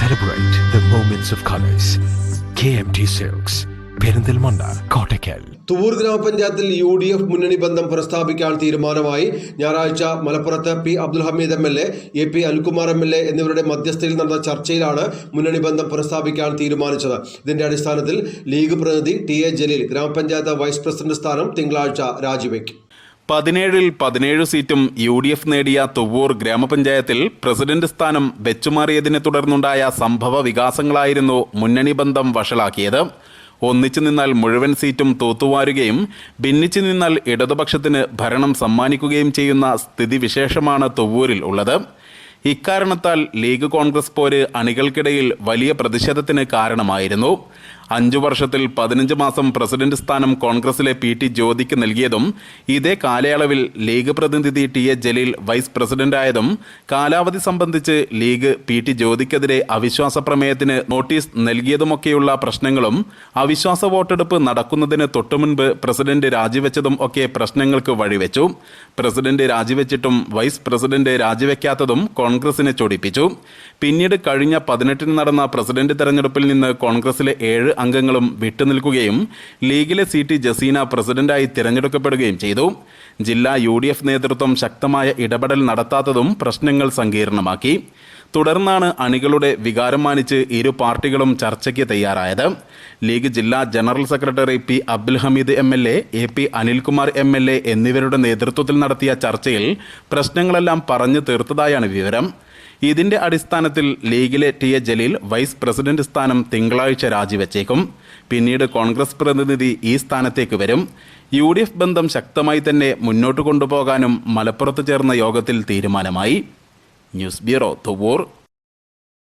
Celebrate the moments of colors. KMT silks Perinthalmanna Kottakkal Thuvvur ഗ്രാമപഞ്ചായത്തിൽ U D F മുന്നണി ബന്ധം പ്രസ്താവിക്കാൻ തീരുമാനമായി ഞായറാഴ്ച മലപ്പുറത്ത് P Abdul Hameed M L A A P Anilkumar M L A എന്നിവരുടെ മധ്യസ്ഥയിൽ നടന്ന ചർച്ചയിലാണ് മുന്നണി ബന്ധം പ്രസ്താവിക്കാൻ തീരുമാനിച്ചത്. ഇതിന്റെ അടിസ്ഥാനത്തിൽ ലീഗ് പ്രതിനിധി ടി എ ജലീൽ ഗ്രാമപഞ്ചായത്ത് വൈസ് പ്രസിഡന്റ് സ്ഥാനം തിങ്കളാഴ്ച രാജിവെക്കും. പതിനേഴിൽ പതിനേഴ് സീറ്റും യു ഡി എഫ് നേടിയ തുവ്വൂർ ഗ്രാമപഞ്ചായത്തിൽ പ്രസിഡന്റ് സ്ഥാനം വെച്ചുമാറിയതിനെ തുടർന്നുണ്ടായ സംഭവ വികാസങ്ങളായിരുന്നു മുന്നണി ബന്ധം വഷളാക്കിയത്. ഒന്നിച്ചു നിന്നാൽ മുഴുവൻ സീറ്റും തൂത്തുവാരുകയും ഭിന്നിച്ചു നിന്നാൽ ഇടതുപക്ഷത്തിന് ഭരണം സമ്മാനിക്കുകയും ചെയ്യുന്ന സ്ഥിതിവിശേഷമാണ് തുവ്വൂരിൽ ഉള്ളത്. ഇക്കാരണത്താൽ ലീഗ് കോൺഗ്രസ് പോര് അണികൾക്കിടയിൽ വലിയ പ്രതിഷേധത്തിന് കാരണമായിരുന്നു. അഞ്ചു വർഷത്തിൽ പതിനഞ്ച് മാസം പ്രസിഡന്റ് സ്ഥാനം കോൺഗ്രസിലെ പി ടി ജ്യോതിക്ക് നൽകിയതും ഇതേ കാലയളവിൽ ലീഗ് പ്രതിനിധി ടി എ ജലീൽ വൈസ് പ്രസിഡന്റായതും കാലാവധി സംബന്ധിച്ച് ലീഗ് പി ടി ജ്യോതിക്കെതിരെ അവിശ്വാസ പ്രമേയത്തിന് നോട്ടീസ് നൽകിയതുമൊക്കെയുള്ള പ്രശ്നങ്ങളും അവിശ്വാസ വോട്ടെടുപ്പ് നടക്കുന്നതിന് തൊട്ടുമുൻപ് പ്രസിഡന്റ് രാജിവെച്ചതും ഒക്കെ പ്രശ്നങ്ങൾക്ക് വഴിവെച്ചു. പ്രസിഡന്റ് രാജിവെച്ചിട്ടും വൈസ് പ്രസിഡന്റ് രാജിവെക്കാത്തതും കോൺഗ്രസിനെ ചൊടിപ്പിച്ചു. പിന്നീട് കഴിഞ്ഞ പതിനെട്ടിന് നടന്ന പ്രസിഡന്റ് തെരഞ്ഞെടുപ്പിൽ നിന്ന് കോൺഗ്രസിലെ ഏഴ് അംഗങ്ങളും വിട്ടുനിൽക്കുകയും ലീഗിലെ സീറ്റ് ജസീന പ്രസിഡന്റായി തിരഞ്ഞെടുക്കപ്പെടുകയും ചെയ്തു. ജില്ലാ യു നേതൃത്വം ശക്തമായ ഇടപെടൽ നടത്താത്തതും പ്രശ്നങ്ങൾ സങ്കീർണമാക്കി. തുടർന്നാണ് അണികളുടെ വികാരം മാനിച്ച് ഇരു പാർട്ടികളും ചർച്ചയ്ക്ക് തയ്യാറായത്. ലീഗ് ജില്ലാ general secretary P Abdul Hameed M L A A P Anilkumar M L A എന്നിവരുടെ നേതൃത്വത്തിൽ നടത്തിയ ചർച്ചയിൽ പ്രശ്നങ്ങളെല്ലാം പറഞ്ഞു തീർത്തതായാണ് വിവരം. ഇതിന്റെ അടിസ്ഥാനത്തിൽ ലീഗിലെ T A Jaleel vice president സ്ഥാനം തിങ്കളാഴ്ച രാജിവെച്ചേക്കും. പിന്നീട് കോൺഗ്രസ് പ്രതിനിധി ഈ സ്ഥാനത്തേക്ക് വരും. യു ഡി എഫ് ബന്ധം ശക്തമായി തന്നെ മുന്നോട്ട് കൊണ്ടുപോകാനും മലപ്പുറത്ത് ചേർന്ന യോഗത്തിൽ തീരുമാനമായി. News bureau Thuvur